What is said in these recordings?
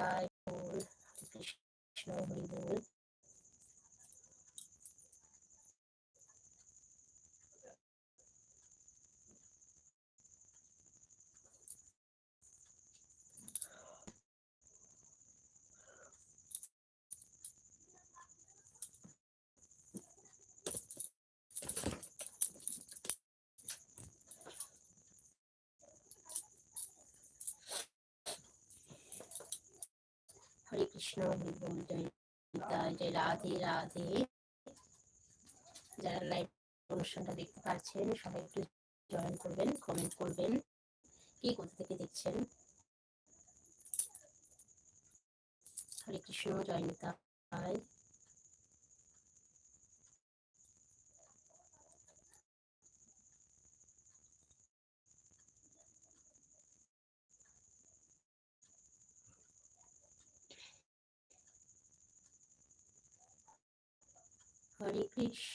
জয় বল হরে কৃষ্ণ হরি বল হরে কৃষ্ণ রাধে রাধে যারা লাইভ অনুষ্ঠানটা দেখতে পাচ্ছেন সবাই একটু জয়েন করবেন কমেন্ট করবেন কে কোথা থেকে দেখছেন হরে কৃষ্ণ জয় নিতা হরে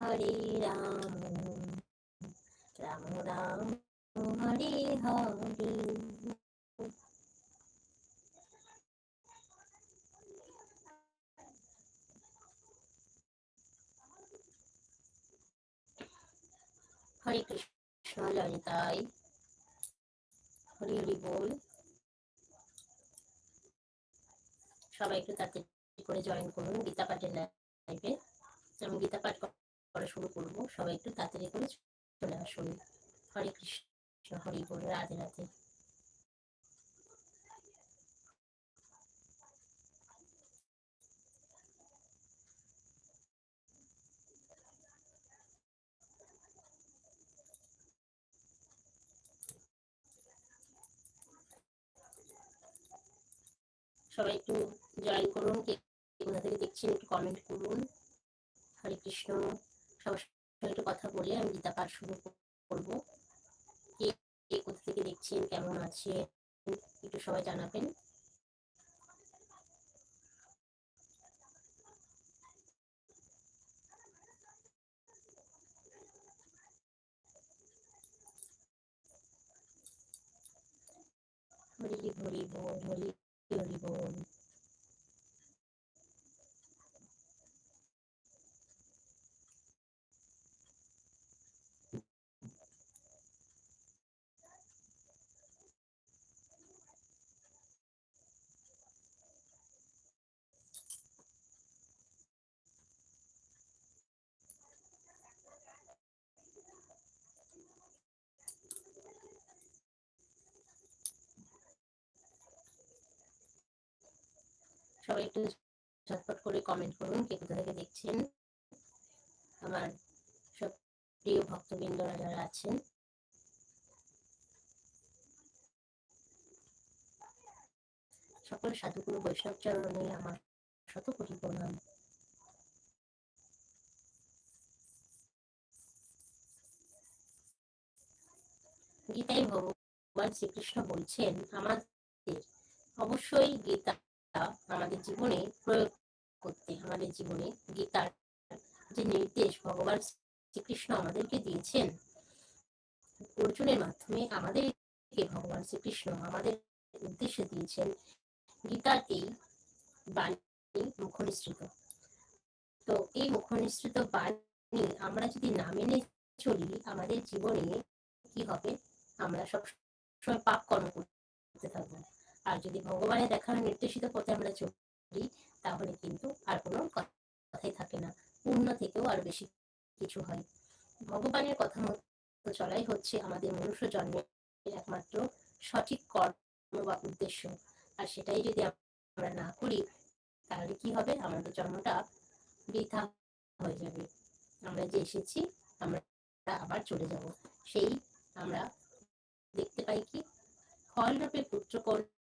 হরে রাম রাম রাম, হরে হরে। হরে কৃষ্ণ ললিতাই, হরি হরি বল। সবাই একটু তাড়াতাড়ি করে জয়েন করুন, গীতা পাঠের লাইভে আমি গীতা পাঠ করা শুরু করব। সবাই একটু তাড়াতাড়ি করে চলে আসুন। হরে কৃষ্ণ, হরি বল, রাধে রাধে। সবাই একটু জয়েন করুন, কে কোথা থেকে দেখছেন একটু কমেন্ট করুন। হরে কৃষ্ণ। সবার সঙ্গে কথা বলে আমি গীতা পাঠ শুরু করব। কে কে কোথা থেকে দেখছেন, কেমন আছে একটু সবাই জানাবেন। হরি হরি বল, হরি হরি বল। সবাই একটু ঝটপট করে কমেন্ট করুন কে কোথা থেকে দেখছেন। আমার সব প্রিয় ভক্তবৃন্দরা যারা আছেন। সকল সাধুগুরু বৈষ্ণব চরণে আমার শত কোটি প্রণাম গীতায় ভগবান শ্রীকৃষ্ণ বলছেন, আমাদের অবশ্যই গীতা আমাদের জীবনে প্রয়োগ করতে, আমাদের জীবনে গীতার যে নির্দেশ ভগবান শ্রীকৃষ্ণ আমাদেরকে দিয়েছেন, অর্জুনের মাধ্যমে আমাদেরকে ভগবান শ্রীকৃষ্ণ আমাদের উদ্দেশ্যে দিয়েছেন গীতার এই বাণী মুখনিসৃত। তো এই মুখনিসৃত বাণী আমরা যদি না মেনে চলি, আমাদের জীবনে কি হবে? আমরা সব সময় পাপ কর্ম করতে থাকব। আর যদি ভগবানের দেখানো নির্দেশিত পথে আমরা চলি, তাহলে কিন্তু আর কোনো কথাই থাকে না। পূর্ণ থেকেও আর বেশি কিছু হয়। ভগবানের কথা মতো চলাই হচ্ছে আমাদের মনুষ্য জন্মের একমাত্র সঠিক কর্ম বা উদ্দেশ্য। আর সেটাই যদি আমরা না করি, তাহলে কি হবে? আমাদের জন্মটা বৃথা হয়ে যাবে। আমরা যে এসেছি, আমরা আবার চলে যাব। সেই আমরা দেখতে পাই কি? ফল রূপে পুত্র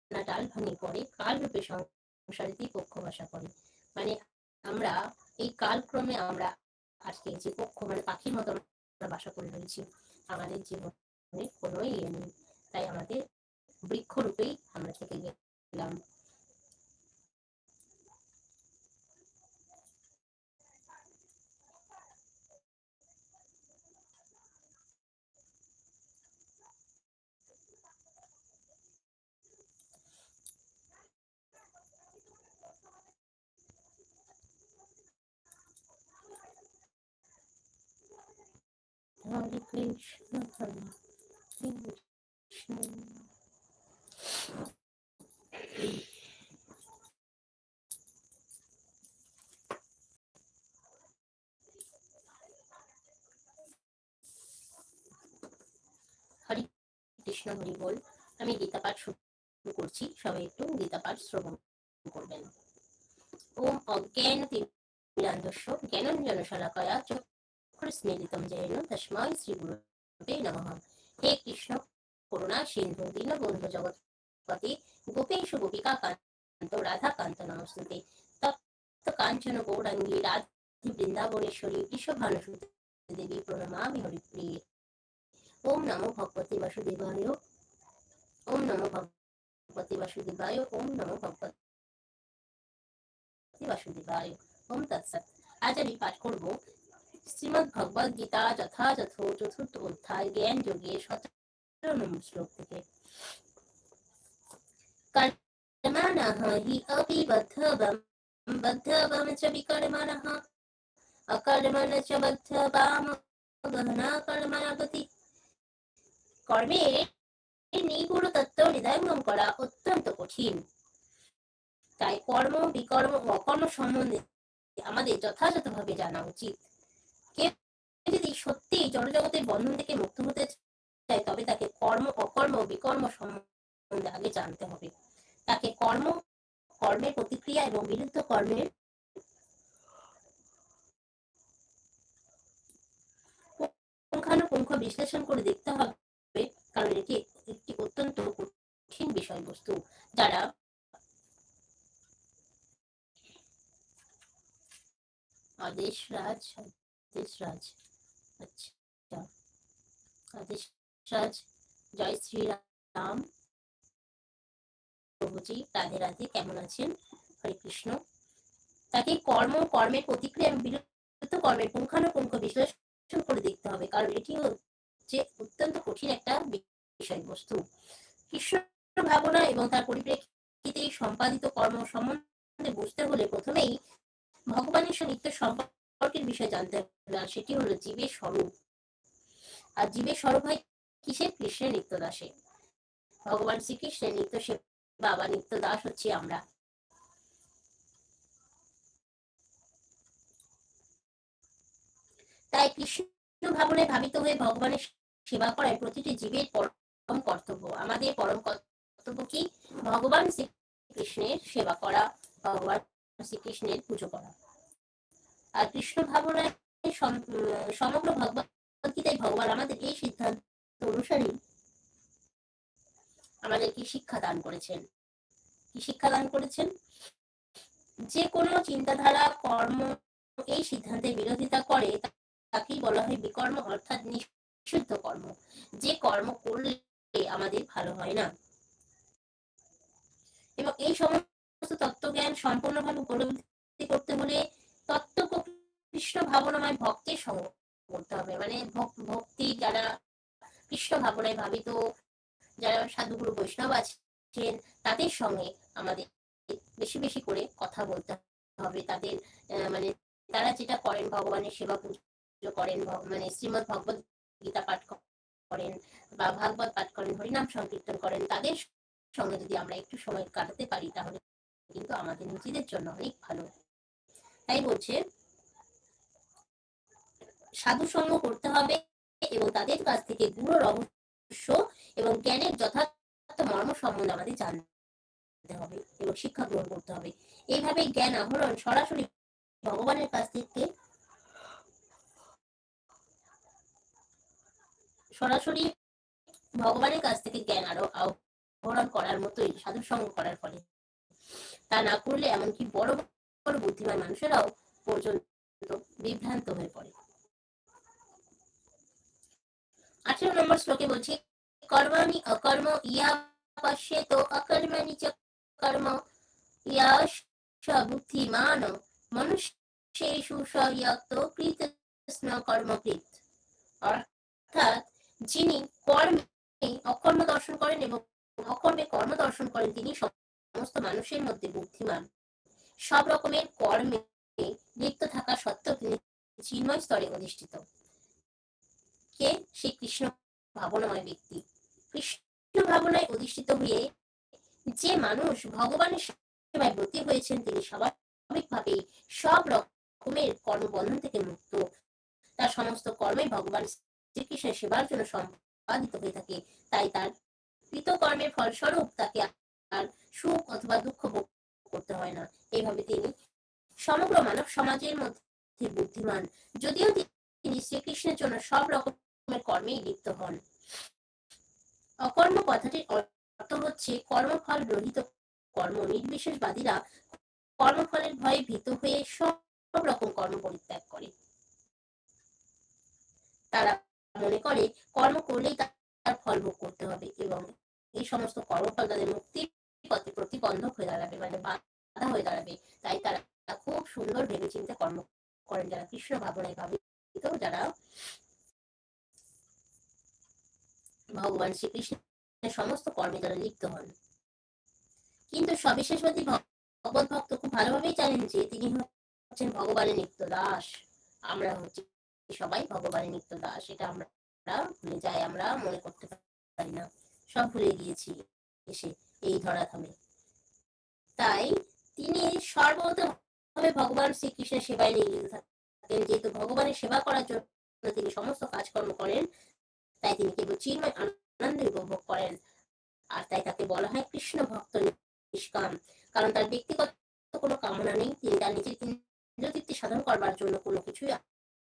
কন্যা ডাল ভাঙে কাল রূপে সংসারে পক্ষ বাসা করে মানে আমরা এই কালক্রমে আমরা আজকে যে পক্ষ মানে পাখির মতো আমরা বাসা করে রয়েছি, আমাদের জীবনে কোনো ইয়ে নেই। তাই আমাদের বৃক্ষরূপেই আমরা থেকে গেলাম। Hare Krishna. হরে কৃষ্ণ হরি বল আমি গীতা পাঠ শুরু করছি সবাই একটু গীতা পাঠ শ্রবণ করবেন ওম অজ্ঞান তিরান্ধস্য জ্ঞানঞ্জন শলাকয়া চক্ষুস্মেলিতম জৈন তস্মাই শ্রী গুরুতে নমঃ। হে কৃষ্ণ, করুণা, সিন্ধু দীনবন্ধু জগৎপতি গোপেশ গোপিকা কান্ত, রাধা কান্ত নমস্তুতে। তপ্ত কাঞ্চন গৌরাঙ্গী, রাধে বৃন্দাবনেশ্বরী কৃষ্ণভানুসুতে দেবী প্রণমামি হরিপ্রিয়ে। ওম নমো ভগবতে বাসুদেবায়, ওম নমো ভগবতে বাসুদেবায়, ওম নমো ভগবতে বাসুদেবায়। ওম তৎসৎ। আজ আমি পাঠ করব শ্রীমদ গীতা যথাযথ চতুর্থ অধ্যায় জ্ঞান যোগে সতেরো নম্বর শ্লোক থেকে। হি অপি বদ্ধবম বদ্ধবম চ অকর্মণ চ বদ্ধবাম গহনা কর্মাগতি কর্মে নিগুড় তত্ত্ব হৃদয়ঙ্গম করা অত্যন্ত কঠিন। তাই কর্ম, বিকর্ম অকর্ম সম্বন্ধে আমাদের যথাযথভাবে জানা উচিত। যদি সত্যি বন্ধন থেকে মুক্ত হতে চায়, তবে তাকে কর্ম, অকর্ম, বিকর্ম সম্বন্ধে আগে জানতে হবে। তাকে কর্ম, কর্মের প্রতিক্রিয়া এবং বিরুদ্ধ কর্মের পুঙ্খানুপুঙ্খ বিশ্লেষণ করে দেখতে হবে, কারণ এটি একটি অত্যন্ত কঠিন বিষয়বস্তু, যারা আদেশ রাজ আদেশ রাজ। আচ্ছা। আদেশ রাজ, জয় শ্রীরাম। প্রভুজি, রাধে রাধে, কেমন আছেন? হরে কৃষ্ণ। তাকে কর্ম, কর্মের প্রতিক্রিয়া এবং বিরুদ্ধ কর্মের পুঙ্খানুপুঙ্খ বিশ্লেষণ করে দেখতে হবে, কারণ এটি হচ্ছে অত্যন্ত কঠিন একটা বিষয়বস্তু। কৃষ্ণ ভাবনা এবং তার পরিপ্রেক্ষিতে সম্পাদিত কর্ম সম্বন্ধে বুঝতে হলে প্রথমেই ভগবানের সঙ্গে নিত্য সম্পর্কের বিষয়ে জানতে হবে, আর সেটি হলো জীবের স্বরূপ। আর জীবের স্বরূপ হয় কিসের? কৃষ্ণের নিত্য দাসে ভগবান শ্রীকৃষ্ণের নিত্য সে বাবা নিত্য দাস হচ্ছে আমরা। তাই কৃষ্ণ ভাবনে ভাবিত হয়ে ভগবানের সেবা করায় প্রতিটি জীবের পরম কর্তব্য। আমাদের পরম কর্তব্য কি? ভগবান শ্রীকৃষ্ণের সেবা করা, ভগবান শ্রীকৃষ্ণের পুজো করা। কৃষ্ণ ভাবনায় সমগ্র ভগবত গীতায় ভগবান আমাদের এই সিদ্ধান্ত অনুসারে আমাদেরকে শিক্ষা দান করেছেন। কি শিক্ষা দান করেছেন? যে কোনো চিন্তাধারা, কর্ম এই সিদ্ধান্তের বিরোধিতা করে, তাকেই বলা হয় বিকর্ম, অর্থাৎ নিষিদ্ধ কর্ম। যে কর্ম করলে আমাদের ভালো হয় না। এবং এই সমস্ত তত্ত্বজ্ঞান সম্পূর্ণভাবে উপলব্ধি করতে হলে কৃষ্ণ ভাবনাময় ভক্তের সঙ্গ করতে হবে। মানে ভক- ভক্তি যারা কৃষ্ণ ভাবনায় ভাবিত, যারা সাধুগুরু বৈষ্ণব আছেন, তাদের সঙ্গে আমাদের বেশি বেশি করে কথা বলতে হবে। তাদের মানে তারা যেটা করেন, ভগবানের সেবা পুজো করেন মানে শ্রীমদ ভগবত গীতা পাঠ করেন বা ভাগবত পাঠ করেন, হরিনাম সংকীর্তন করেন, তাদের সঙ্গে যদি আমরা একটু সময় কাটাতে পারি, তাহলে কিন্তু আমাদের নিজেদের জন্য অনেক ভালো। তাই বলছে সাধু সঙ্গ করতে হবে এবং তাদের কাছ থেকে গুরু রহস্য এবং জ্ঞানের যথার্থ মর্ম সম্বন্ধে আমাদের জানতে হবে এবং শিক্ষা গ্রহণ করতে হবে। এইভাবে জ্ঞান আহরণ সরাসরি ভগবানের কাছ থেকে সরাসরি ভগবানের কাছ থেকে জ্ঞান আরও আহরণ করার মতোই সাধু সঙ্গ করার ফলে। তা না করলে এমনকি বড় বড় বুদ্ধিমান মানুষেরাও পর্যন্ত বিভ্রান্ত হয়ে পড়ে। আঠেরো নম্বর শ্লোকে বলছে, কর্মাণি অকর্ম, ইয়া পশ্যে তো অকর্মাণি চ কর্ম, ইয়া বুদ্ধিমান, মনুষ্যেষু সয়ত কৃতস্ন কর্মকৃত। অর্থাৎ যিনি কর্মে অকর্ম দর্শন করেন এবং অকর্মে কর্ম দর্শন করেন, তিনি সমস্ত মানুষের মধ্যে বুদ্ধিমান। সব রকমের কর্মে লিপ্ত থাকা সত্ত্বেও তিনি চিন্ময় স্তরে অধিষ্ঠিত। কে? সেই কৃষ্ণ ভাবনাময় ব্যক্তি। কৃষ্ণ ভাবনায় অধিষ্ঠিত হয়ে যে মানুষ ভগবানের সেবায় ব্রতী হয়েছেন, তিনি স্বাভাবিকভাবে সব রকমের কর্মবন্ধন থেকে মুক্ত। তার সমস্ত কর্মে ভগবান শ্রীকৃষ্ণের সেবার জন্য সম্পাদিত হয়ে থাকে। তাই তার কৃত কর্মের ফলস্বরূপ তাকে আর সুখ অথবা দুঃখ ভোগ করতে হয় না। এইভাবে তিনি সমগ্র মানব সমাজের মধ্যে বুদ্ধিমান। যদিও তিনি শ্রীকৃষ্ণের জন্য সব রকমের কর্মেই লিপ্ত হন। অকর্ম কথাটির অর্থ হচ্ছে কর্মফল রহিত কর্ম। নির্বিশেষবাদীরা কর্মফলের ভয়ে ভীত হয়ে সব রকম কর্ম পরিত্যাগ করে। তারা মনে করে, কর্ম করলেই তার ফল ভোগ করতে হবে এবং এই সমস্ত কর্মফল তাদের মুক্তির পথে প্রতিবন্ধক হয়ে দাঁড়াবে মানে বাধা হয়ে দাঁড়াবে। তাই তারা খুব সুন্দর ভেবে চিন্তে কর্ম করেন। যারা কৃষ্ণ ভাবনায় ভাবিত, যারা ভগবান শ্রীকৃষ্ণের সমস্ত কর্মে যারা লিপ্ত হন। কিন্তু সবিশেষবাদী ভগবত ভক্ত খুব ভালোভাবেই জানেন যে তিনি হচ্ছেন ভগবানের নিত্য দাস। আমরা হচ্ছি সবাই ভগবানের নিত্য দাস। এটা আমরা ভুলে যাই, আমরা মনে করতে পারি না। সব ভুলে গিয়েছি এসে এই ধরাধামে। তাই তিনি সর্বতভাবে ভগবান শ্রীকৃষ্ণের সেবায় নিয়োজিত থাকেন। যেহেতু ভগবানের সেবা করার জন্য তিনি সমস্ত কাজকর্ম করেন তাই তিনি কেবল চিন্ময় আনন্দ উপভোগ করেন। আর তাই তাকে বলা হয় কৃষ্ণ ভক্ত নিষ্কাম। কারণ তার ব্যক্তিগত কোনো কামনা নেই, তিনি তার নিজের ইন্দ্রতৃপ্তি সাধন করবার জন্য কোনো কিছুই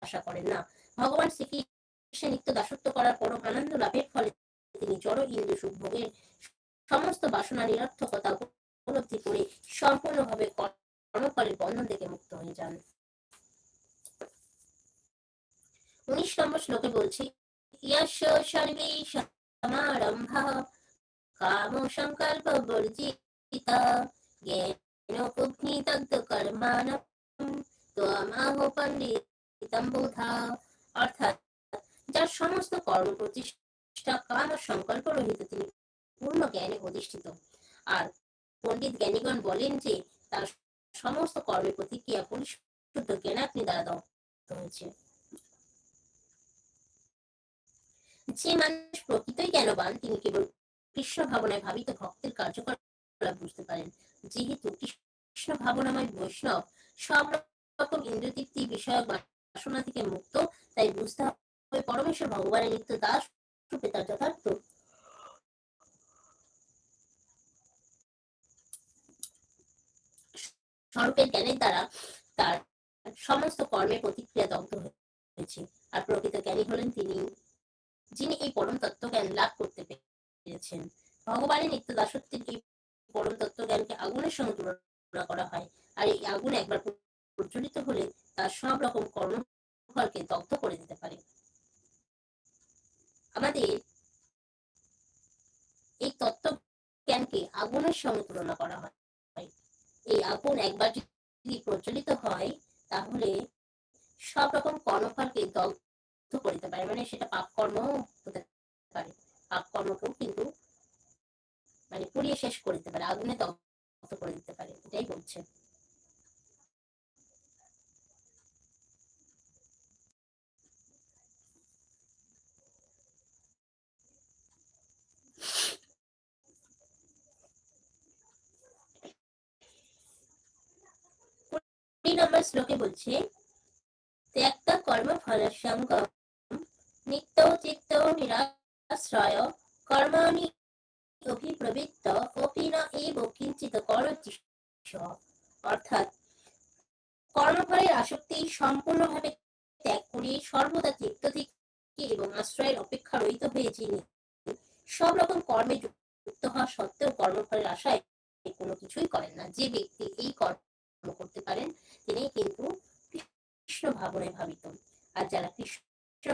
আশা করেন না। ভগবান শ্রীকৃষ্ণের নিত্য দাসত্ব করার পরম আনন্দ লাভের ফলে তিনি জড়, ইন্দ্র, সুখ ভোগের সমস্ত বাসনা নিরর্থকতা উপলব্ধি করে সম্পূর্ণভাবে কর্মফলের বন্ধন থেকে মুক্ত হয়ে যান। উনিশ নম্বর শ্লোকে বলছে यश सर्वे समारम्भः कामो संकल्प वर्जिता ज्ञानोपग्नि तद्कर्माणं त्वमाहो পণ্ডিতম বোধা অর্থাৎ যার সমস্ত কর্ম প্রতিষ্ঠা কাম ও সংকল্প রহিত তিনি পূর্ণ জ্ঞানে অধিষ্ঠিত আর পণ্ডিত জ্ঞানীগণ বলেন যে তার সমস্ত কর্মের প্রতিক্রিয়া পরিশুদ্ধ জ্ঞানাগ্নি দ্বারা দগ্ধ হয়েছে যে মানুষ প্রকৃতই জ্ঞানবান, তিনি কেবল কৃষ্ণ ভাবনায় ভাবিত ভক্তের কার্যকলাপ বুঝতে পারেন। যেহেতু কৃষ্ণ ভাবনাময় বৈষ্ণব, সব রকম ইন্দ্রতৃপ্তি বিষয়ক বাসনা থেকে মুক্ত, তাই বুঝতে হবে পরমেশ্বর ভগবানের নিত্য দাস রূপে তার যথার্থ। স্বরূপের জ্ঞানের দ্বারা তার সমস্ত কর্মের প্রতিক্রিয়া দগ্ধ হয়েছে। আর প্রকৃত জ্ঞানী হলেন তিনি। যিনি এই পরম তত্ত্ব জ্ঞান লাভ করতে পেরেছেন। ভগবানের নিত্য দাসত্বের এই পরম তত্ত্ব জ্ঞানকে আগুনের সঙ্গে তুলনা করা হয়। আর এই আগুন একবার প্রজ্বলিত হলে তার সব রকম কর্মফলকে দগ্ধ করে দিতে পারে। আমাদের এই তত্ত্ব জ্ঞানকে আগুনের সঙ্গে তুলনা করা হয়। এই আগুন একবার যদি প্রচলিত হয়, তাহলে সব রকম কর্মফলকে দগ্ধ করে দিতে পারে। মানে সেটা পাপ কর্ম হতে পারে। পাপ কর্মকেও কিন্তু মানে পুড়িয়ে শেষ করে দিতে পারে, আগুনে দগ্ধ করে দিতে পারে, এটাই বলছে। নম্বর শ্লোকে বলছে, ত্যক্ত কর্ম ফলসঙ্গম নিত্য চিত্ত নিরাশ্রয়, কর্মাণি অভিপ্রবৃত্ত অপি না এব কিঞ্চিত অর্থাৎ, কর্মফলের আসক্তি সম্পূর্ণভাবে ত্যাগ করিয়ে সর্বদা চিত্ত থেকে এবং আশ্রয়ের অপেক্ষা রহিত হয়ে যিনি সব রকম কর্মে যুক্ত হওয়া সত্ত্বেও কর্মফলের আশায় কোনো কিছুই করেন না। যে ব্যক্তি এই কর্ম করতে পারেন, তিনি কিন্তু কৃষ্ণ ভাবনায় ভাবিত। আর যারা কৃষ্ণ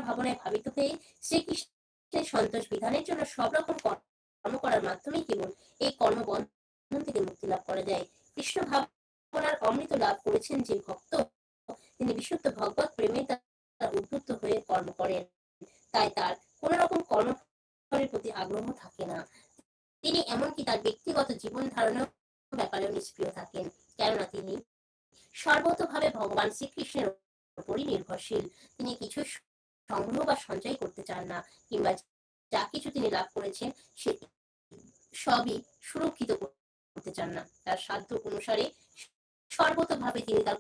ভাবনায় ভাবিত হয়ে শ্রীকৃষ্ণের সন্তোষ বিধানের জন্য সব রকম কর্ম করার মাধ্যমে কেবল এই কর্মবন্ধন থেকে মুক্তি লাভ করা যায়। কৃষ্ণ ভাবনার অমৃত লাভ করেছেন যে ভক্ত, তিনি বিশুদ্ধ ভগবত প্রেমে তার উদ্বুদ্ধ হয়ে কর্ম করেন। তাই তার কোন রকম কর্মফলের প্রতি আগ্রহ থাকে না। তিনি এমনকি তার ব্যক্তিগত জীবন ধারণের ব্যাপারেও নিষ্ক্রিয় থাকেন। কেননা তিনি সর্বতভাবে ভগবান শ্রীকৃষ্ণের উপরই নির্ভরশীল। তিনি কিছু সংগ্রহ বা সঞ্চয় করতে চান না কিংবা যা কিছু তিনি লাভ করেছেন সে সবই সুরক্ষিত করতে চান না। তার সাধ্য অনুসারে সর্বতভাবে তিনি তার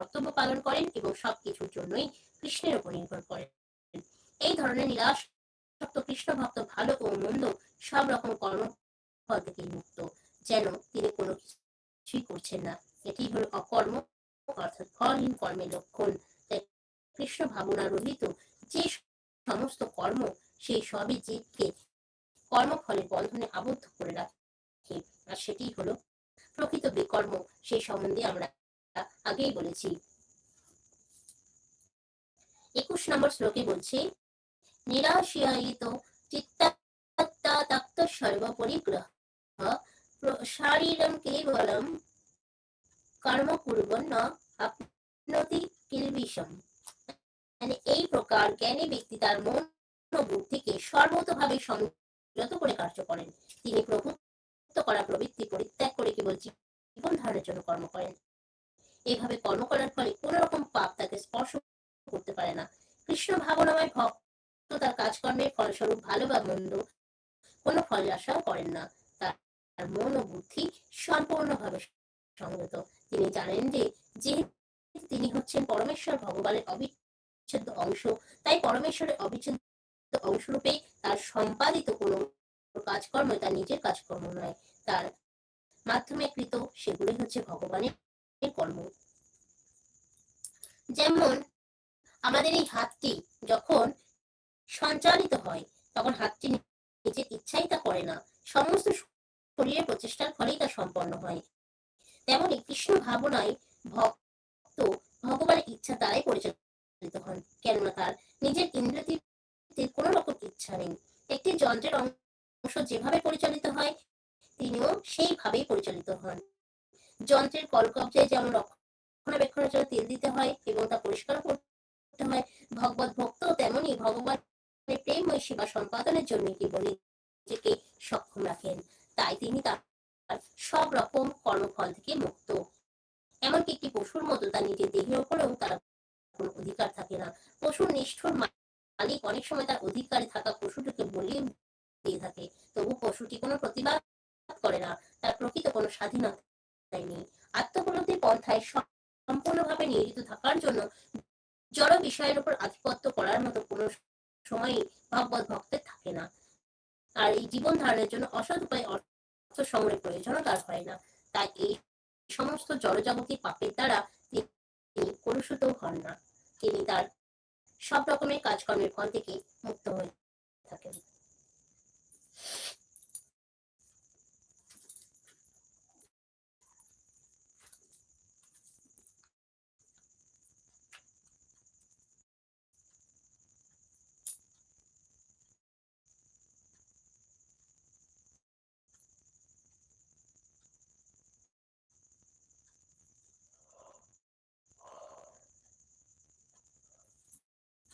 কর্তব্য পালন করেন এবং সবকিছুর জন্যই কৃষ্ণের উপর নির্ভর করেন। এই ধরনের নিরাশ কৃষ্ণ ভক্ত ভালো ও মন্দ সব রকম কর্ম ফল থেকে মুক্ত, যেন তিনি কোনো কিছুই করছেন না। এটি হলো অকর্ম, অর্থাৎ ফলহীন কর্মের লক্ষণ। কৃষ্ণ ভাবনা রহিত যে সমস্ত কর্ম, সেই সবই জীবকে কর্মফলের বন্ধনে আবদ্ধ করে রাখে। আর সেটি হলো প্রকৃত বিকর্ম, সেই সম্বন্ধে আমরা আগেই বলেছি। একুশ নম্বর শ্লোকে বলছে নিরাশিয়ায়িত চিত্তাত্তাক্ত সর্বপরিগ্রহ শারীরম কেবলম কর্ম করবন না আপনতি কিলবিষম। মানে এই প্রকার জ্ঞানী ব্যক্তি তার মন বুদ্ধিকে সর্বতভাবে সংযত করে কার্য করেন। তিনি প্রভুত্ব করা প্রবৃত্তি পরিত্যাগ করে কেবল জীবন ধারণের জন্য কর্ম করেন। এভাবে কর্ম করার ফলে কোন রকম পাপ তাকে স্পর্শ করতে পারে না। কৃষ্ণ ভাবনাময় ভক্ত তার কাজকর্মের ফলস্বরূপ ভালো বা মন্দ কোনো ফল আশাও করেন না। তার মন ও বুদ্ধি সম্পূর্ণভাবে সংযত। তিনি জানেন যে যেহেতু তিনি হচ্ছেন পরমেশ্বর ভগবানের অবিচ্ছেদ্য অংশ। তাই পরমেশ্বরের অবিচ্ছেদ্য অংশরূপে তার সম্পাদিত কোনো কাজকর্ম তার নিজের কাজকর্ম নয়। তার মাধ্যমে কৃত সেগুলি হচ্ছে ভগবানের কর্ম। যেমন আমাদের এই হাতটি যখন সঞ্চালিত হয়, তখন হাতটি নিজের ইচ্ছাই তা করে না। সমস্ত শরীরের প্রচেষ্টার ফলেই তা সম্পন্ন হয়। তেমনি কৃষ্ণ ভাবনায় ভক্ত ভগবানের ইচ্ছা দ্বারাই পরিচালিত হন কেননা তার, নিজের ইন্দ্রতীতে কোনো রকম ইচ্ছা নেই। একটি যন্ত্রের অংশ যেভাবে পরিচালিত হয়, তিনিও সেইভাবেই পরিচালিত হন। যন্ত্রের কলকবজায় যেমন রক্ষণাবেক্ষণের জন্য তেল দিতে হয় এবং তা পরিষ্কার করতে হয়, ভগবত ভক্ত তেমনি ভগবান প্রেমময় সেবা সম্পাদনের জন্য কেবল নিজেকে সক্ষম রাখেন। তাই তিনি তার সব রকম কর্মফল থেকে মুক্ত। এমনকি একটি পশুর মতো তার নিজের দেহের উপরেও তার কোনো অধিকার থাকে না। পশুর নিষ্ঠুর মালিক অনেক সময় তার অধিকারে থাকা পশুটিকে বলিয়ে দিয়ে থাকে। তবু পশুটি কোনো প্রতিবাদ করে না। তার প্রকৃত কোনো স্বাধীনতা নেই। আত্মপলব্ধি পন্থায় সম্পূর্ণভাবে নিয়োজিত থাকার জন্য জড় বিষয়ের উপর আধিপত্য করার মতো কোনো সময় ভগবত ভক্তের থাকে না। আর এই জীবন ধারণের জন্য অসৎ উপায় অর্থ সংগ্রহের প্রয়োজনও তার হয় না। তাই এই সমস্ত জড়জাগতিক পাপের দ্বারা তিনি কলুষিত হন না। তিনি তার সব রকমের কাজকর্মের ফল থেকে মুক্ত হয়ে থাকেন।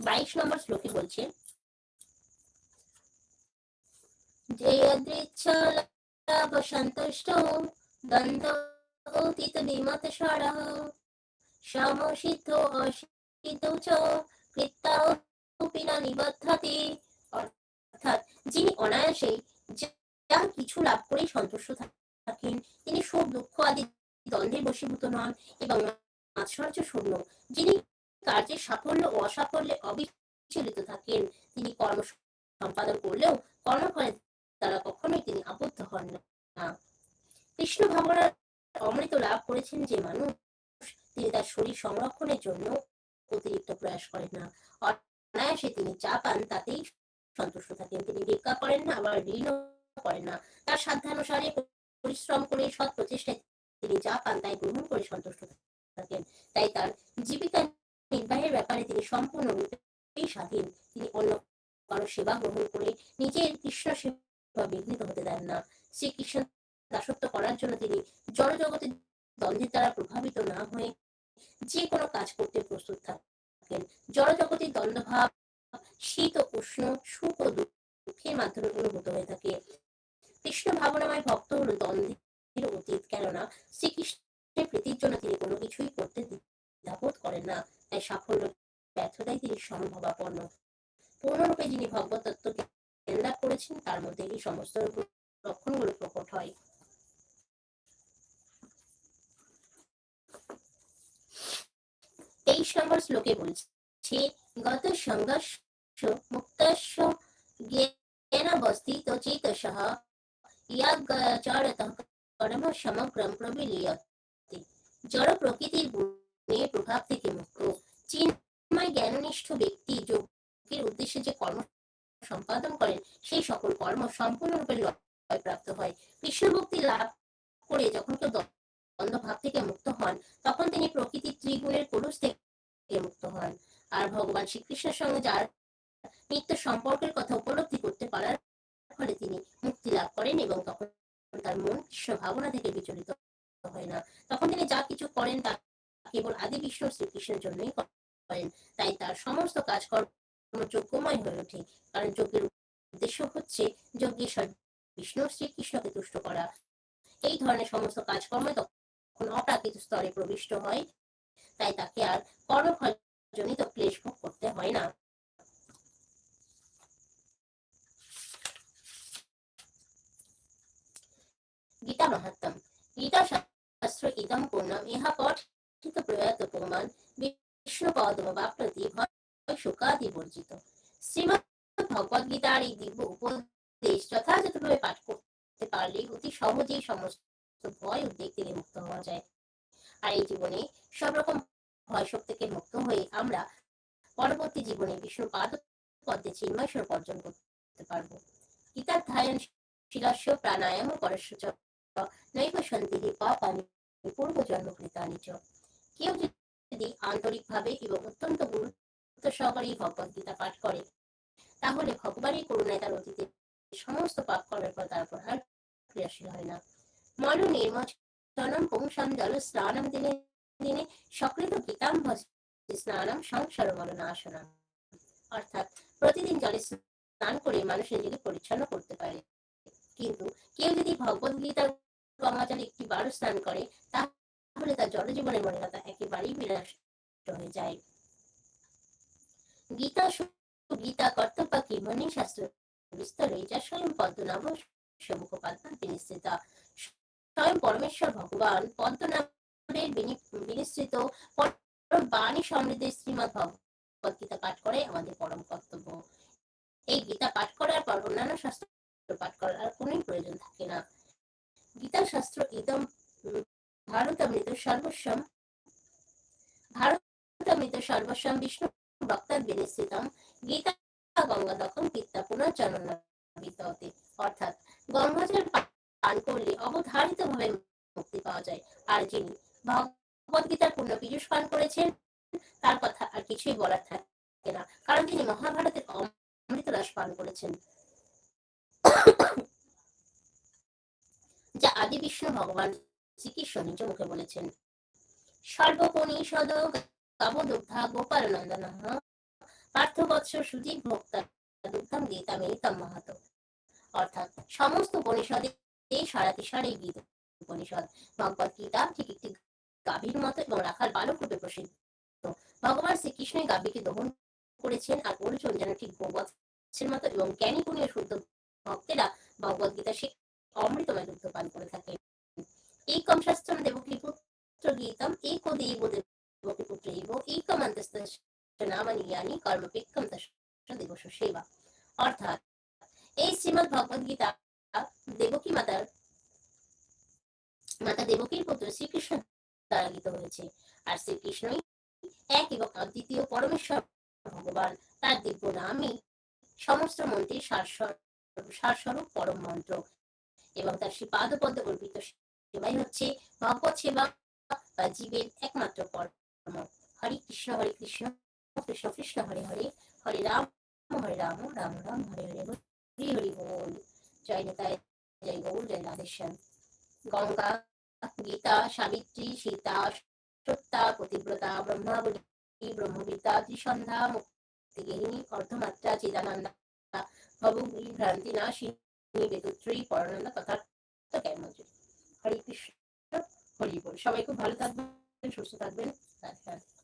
বাইশ নম্বর শ্লোকে বলছে অর্থাৎ যিনি অনায়াসেই যা কিছু লাভ করেই সন্তুষ্ট থাকেন, তিনি সুখ দুঃখ আদি দ্বন্দ্বে বশীভূত নন এবং আশ্চর্য শূন্য। যিনি কার্যের সাফল্য ও অসাফল্যে অবিচলিত থাকেন। তিনি কর্ম সম্পাদন করলেও কর্মফলে তারা কখনোই তিনি আবদ্ধ হন না। কৃষ্ণ ভগবান অমৃত লাভ করেছেন যে মানুষ তিনি তার শরীর সংরক্ষণের জন্য অতিরিক্ত প্রয়াস করেন না। অনায়াসে তিনি যা পান তাতেই সন্তুষ্ট থাকেন। তিনি ভিক্ষা করেন না, আবার ঋণও করেন না। তার সাধ্যানুসারে পরিশ্রম করে সৎ প্রচেষ্টায় তিনি যা পান তাই গ্রহণ করে সন্তুষ্ট থাকেন। তাই তার জীবিকা নির্বাহের ব্যাপারে তিনি সম্পূর্ণরূপে স্বাধীন। তিনি অন্য কারও সেবা গ্রহণ করে নিজের কৃষ্ণ সেবা বিঘ্নিত হতে দেন না। শ্রীকৃষ্ণ দাসত্ব করার জন্য তিনি জড়জগতের দ্বন্দ্বের দ্বারা প্রভাবিত না হয়ে যে কোনো কাজ করতে প্রস্তুত থাকেন। জড়জগতের দ্বন্দ্বভাব, শীত ও উষ্ণ, সুখ ও দুঃখের মাধ্যমে অনুভূত হয়ে থাকে। কৃষ্ণ ভাবনাময় ভক্ত হলো দ্বন্দ্বের অতীত, কেননা শ্রীকৃষ্ণের প্রীতির জন্য তিনি কোনো কিছুই করতে দ্বিধাবোধ করেন না। তাই সাফল্য ব্যর্থতাই তিনি সম্ভবাপন্ন। পূর্ণরূপে যিনি ভগবত তত্ত্বকে লাভ করেছেন, তার মধ্যে এই সমস্ত লক্ষণগুলো প্রকট হয়। তেইশ নম্বর শ্লোকে বলছে, গত সংঘর্ষ, মুক্তস্য জ্ঞানাবস্থিত চেতসः ইয়াজ্ঞাচরতः কর্ম সমগ্রম প্রবিলীয়তে। জড় প্রকৃতির গুণের প্রভাব থেকে মুক্ত। চিন্ময় জ্ঞাননিষ্ঠ ব্যক্তি যোগের উদ্দেশ্যে যে কর্ম সম্পাদন করেন, সেই সকল কর্ম সম্পূর্ণরূপে প্রাপ্ত হয়। কৃষ্ণ ভক্তি লাভ করে যখন কেউ দ্বন্দ্ব ভাব থেকে মুক্ত হন, তখন তিনি প্রকৃতির ত্রিগুণের কলুষ থেকে মুক্ত হন। আর ভগবান শ্রীকৃষ্ণের সঙ্গে যার নিত্য সম্পর্কের কথা উপলব্ধি করতে পারার ফলে তিনি মুক্তি লাভ করেন এবং তখন তার মন কৃষ্ণ ভাবনা থেকে বিচলিত হয় না। তখন তিনি যা কিছু করেন তা কেবল আদি বিষ্ণু শ্রীকৃষ্ণের জন্যই করেন। তাই তার সমস্ত কাজকর্ম যোগ্যময় হয়ে ওঠে। কারণ যজ্ঞের উদ্দেশ্য হচ্ছে যজ্ঞেশ্বর বিষ্ণু শ্রীকৃষ্ণকে তুষ্ট করা। এই ধরনের সমস্ত কাজকর্ম তখন অপ্রাকৃত স্তরে প্রবিষ্ট হয়। তাই তাকে আর কর্মফল জনিত ক্লেশ ভোগ করতে হয় না। গীতা মাহাত্ম। গীতা শাস্ত্র ইদম পূর্ণম ইহা পঠিত প্রয়াত প্রমাণ বিষ্ণু পদম বাপ্রতি ভয় শোকাদি বর্জিত শ্রীমৎ ভগবদ গীতার এই দিব্য উপদেশ যথাযথভাবে পাঠ করতে পারলে অতি সহজেই সমস্ত ভয় উদ্বেগ থেকে মুক্ত হওয়া যায়। আর এই জীবনে সব রকম ভয় শোক থেকে মুক্ত হয়ে আমরা পরবর্তী জীবনে বিষ্ণু পাদ পদ্মে চিন্ময় অর্জন করতে পারব। গীতাধ্যায়ন শিলাস্য প্রাণায়াম পরস্য নৈব সন্তি পাপানি পূর্ব জন্মকৃতানি চ। কেউ যদি আন্তরিকভাবে এবং অত্যন্ত গুরুত্ব সহকারে ভগবত গীতা পাঠ করে, তাহলে ভগবানের করুণায় তার অতীতে সমস্ত পাপ করার পর তারপর আর ক্রিয়াশীল হয় না। মন নির্মচনম পুংসাম জল স্নানম দিনে দিনে সকৃত গীতাম স্নানম সংসার মরণাশনম অর্থাৎ প্রতিদিন জলে স্নান করে মানুষ নিজেকে পরিচ্ছন্ন করতে পারে। কিন্তু কেউ যদি ভগবত গীতার গঙ্গাজলে একটি বার স্নান করে তাহলে তার জলজীবনের মর্যাদা একেবারেই বিনাশ হয়ে যায় গীতা গীতা মনি শাস্ত্র যা স্বয়ং বিনিশ্চিত। স্বয়ং পরমেশ্বর ভগবান বিনিশ্চিত বাণী সমৃদ্ধ শ্রীমৎ ভগবত গীতা পাঠ করে আমাদের পরম কর্তব্য। এই গীতা পাঠ করার পর অন্যান্য শাস্ত্র পাঠ করার কোনোই প্রয়োজন থাকে না। গীতা শাস্ত্র ইদম ভারতামৃত সর্বস্বম ভারতামৃত সর্বস্বম বিষ্ণু বক্তার বিনিশ্চিতম গীতা গঙ্গা দখম গীতা পুনর্জনন অর্থাৎ গঙ্গাজল পান করলে অবধারিত ভাবে মুক্তি পাওয়া যায়। আর যিনি ভগবত গীতার পূর্ণ পীযুষ পান করেছেন, তার কথা আর কিছুই বলার থাকে না। কারণ তিনি মহাভারতের অমৃত রস পান করেছেন। যা আদি বিষ্ণু ভগবান শ্রীকৃষ্ণ নিজ মুখে বলেছেন, সর্বপনিষদ কাবদুগ্ধা গোপাল নন্দন পার্থবৎস সুজীব ভোক্তা দুগ্ধম গীতা মেরিতম মাহাত। অর্থাৎ সমস্ত উপনিষদে এই সারাতি সারে গীত উপনিষদ। ভগবত গীতা ঠিক একটি গাভীর মতো এবং রাখাল বালক রূপে প্রসিদ্ধ। ভগবান শ্রীকৃষ্ণই গাভীকে দহন করেছেন আর অর্জুন যেন ঠিক ভগবতের মতো এবং জ্ঞানী গুণীয় শুদ্ধ ভক্তেরা ভগবত গীতা সে অমৃতময় দুগ্ধ পান করে থাকেন। এক দেব দেবকী পুত্র এব একম অন্তস্থ নামানি জ্ঞানী কর্মপেক্ষম তস্য দেবস্য সেবা অর্থাৎ এই শ্রীমদ ভগবত গীতা দেবকী মাতার মাতা দেবকীর পুত্র শ্রীকৃষ্ণ দ্বারা গীত হয়েছে। আর শ্রীকৃষ্ণই এক এবং অদ্বিতীয় পরমেশ্বর ভগবান। তার দিব্য নামই সমস্ত মন্ত্রীর সারস্বরূপ পরম মন্ত্র। এবং তার শ্রী পাদপদ্ম অর্পিত সেবাই হচ্ছে ভগবত সেবা বা জীবের একমাত্র কর্ম। হরে কৃষ্ণ হরে কৃষ্ণ কৃষ্ণ কৃষ্ণ, হরে হরে হরে রাম হরে রাম রাম রাম, হরে হরে হরি হরি বল। জয় নেতায় জয় গৌর, জয় রাধেশ্যাম। গঙ্গা, গীতা, সাবিত্রী, সীতা সত্তা পতিব্রতা, ব্রহ্মাবলী, ব্রহ্মবিদ্যা, ত্রিসন্ধ্যা, মুক্তিগিনী, অর্ধমাত্রা, চিদানন্দা, ভবগুলি, ভ্রান্তি নাশিনী বেদুত্রী, পরানন্দা তথা মঞ্জুরি হরে কৃষ্ণ হরি বল। সবাই খুব ভালো থাকবেন সুস্থ থাকবেন। রাধে রাধে।